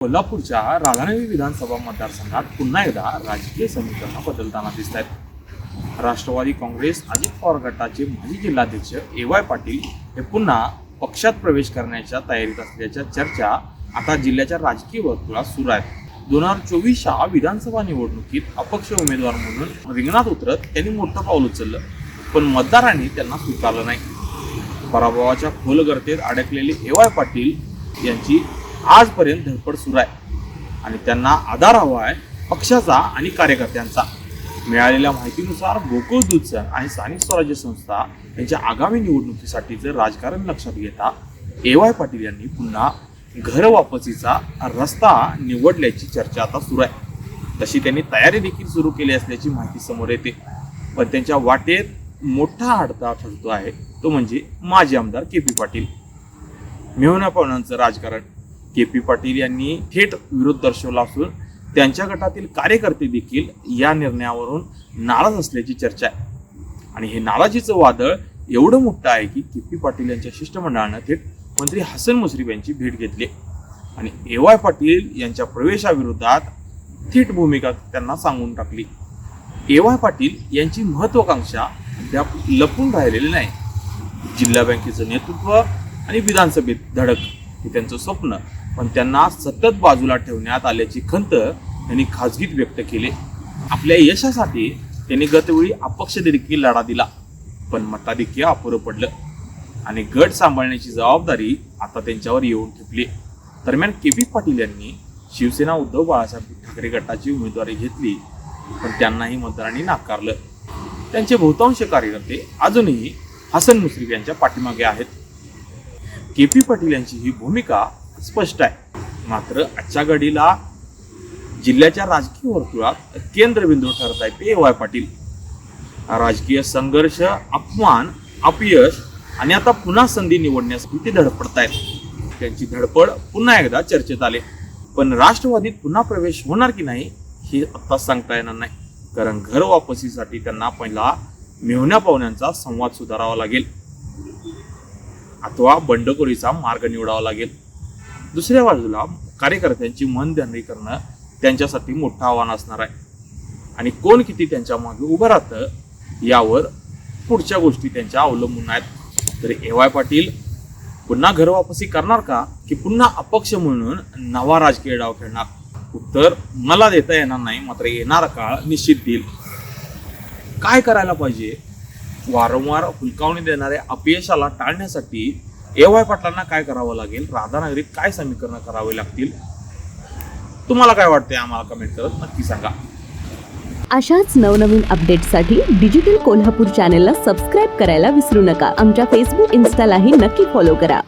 कोल्हापूरच्या राधानगरी विधानसभा मतदारसंघात पुन्हा एकदा राजकीय समीकरणं बदलताना दिसत आहेत राष्ट्रवादी काँग्रेस अजित पवार गटाचे माजी जिल्हाध्यक्ष ए वाय पाटील हे पुन्हा पक्षात प्रवेश करण्याच्या तयारीत असल्याच्या चर्चा आता जिल्ह्याच्या राजकीय वर्तुळात सुरू आहेत. दोन हजार चोवीसच्या विधानसभा निवडणुकीत अपक्ष उमेदवार म्हणून रिंगणात उतरत त्यांनी मोठं पाऊल उचललं पण मतदारांनी त्यांना स्वीकारलं नाही. पराभवाच्या खोल गर्तेत अडकलेले ए वाय पाटील यांची आजपर्यंत धडपड सुरू आहे. आणि त्यांना आधार हवा आहे पक्षाचा आणि कार्यकर्त्यांचा. मिळालेल्या माहितीनुसार गोकुळ दूधसन आणि स्थानिक स्वराज्य संस्था यांच्या आगामी निवडणुकीसाठीचं राजकारण लक्षात घेता ए वाय पाटील यांनी पुन्हा घर वापसीचा रस्ता निवडल्याची चर्चा आता सुरू आहे. तशी त्यांनी तयारी देखील सुरू केली असल्याची माहिती समोर येते. पण त्यांच्या वाटेत मोठा अडथळा ठरतो आहे. तो म्हणजे माजी आमदार के पी पाटील. मिळवण्या पाहुण्यांचं राजकारण. के पी पाटील यांनी थेट विरोध दर्शवला असून त्यांच्या गटातील कार्यकर्ते देखील या निर्णयावरून नाराज असल्याची चर्चा आहे. आणि हे नाराजीचं वादळ एवढं मोठं आहे की के पी पाटील यांच्या शिष्टमंडळानं थेट मंत्री हसन मुश्रीफ यांची भेट घेतली आणि ए वाय पाटील यांच्या प्रवेशाविरोधात थेट भूमिका त्यांना सांगून टाकली. ए वाय पाटील यांची महत्वाकांक्षा अद्याप लपून राहिलेली नाही. जिल्हा बँकेचं नेतृत्व आणि विधानसभेत धडक हे त्यांचं स्वप्न. पण त्यांना सतत बाजूला ठेवण्यात आल्याची खंत त्यांनी खाजगीत व्यक्त केली. आपल्या यशासाठी त्यांनी गतवेळी अपक्ष देखील लढा दिला पण मताधिक्य अपुरं पडलं. आणि गट सांभाळण्याची जबाबदारी आता त्यांच्यावर येऊन ठेपली. दरम्यान के पी पाटील यांनी शिवसेना उद्धव बाळासाहेब ठाकरे गटाची उमेदवारी घेतली पण त्यांनाही मतदारांनी नाकारलं. त्यांचे बहुतांश कार्यकर्ते अजूनही हसन मुश्रीफ यांच्या पाठीमागे आहेत. के पी पाटील यांची ही भूमिका स्पष्ट आहे. मात्र आजच्या घडीला जिल्ह्याच्या राजकीय वर्तुळात केंद्रबिंदू ठरत आहेत ए वाय पाटील. राजकीय संघर्ष अपमान अपयश आणि आता पुन्हा संधी निवडण्यासाठी ते धडपडतायत त्यांची धडपड पुन्हा एकदा चर्चेत आले. पण राष्ट्रवादीत पुन्हा प्रवेश होणार की नाही हे आता सांगता येणार नाही. कारण घर वापसीसाठी त्यांना पहिला मेहण्या पाहुण्यांचा संवाद सुधारावा लागेल. अथवा बंडखोरीचा मार्ग निवडावा लागेल. दुसऱ्या बाजूला कार्यकर्त्यांची मनधरणी करणं त्यांच्यासाठी मोठं आव्हान असणार आहे. आणि कोण किती त्यांच्या मागे उभं राहतं यावर पुढच्या गोष्टी त्यांच्या अवलंबून आहेत. तर ए वाय पाटील पुन्हा घर वापसी करणार का? की पुन्हा अपक्ष म्हणून नवा राजकीय डाव खेळणार? उत्तर मला देता येणार नाही मात्र येणारा काळ निश्चित देईल. काय करायला पाहिजे? वारंवार हुलकावणी देणाऱ्या अपयशाला टाळण्यासाठी ए वाय पाटलांना काय करावं लागेल? राधानगरीत काय समीकरणं करावी लागतील? तुम्हाला काय वाटतंय? आम्हाला कमेंट करत नक्की सांगा. अशाच नवनवीन अपडेट्ससाठी डिजिटल कोल्हापूर चॅनेलला सबस्क्राईब करायला विसरू नका. आमच्या फेसबुक इन्स्टालाही नक्की फॉलो करा.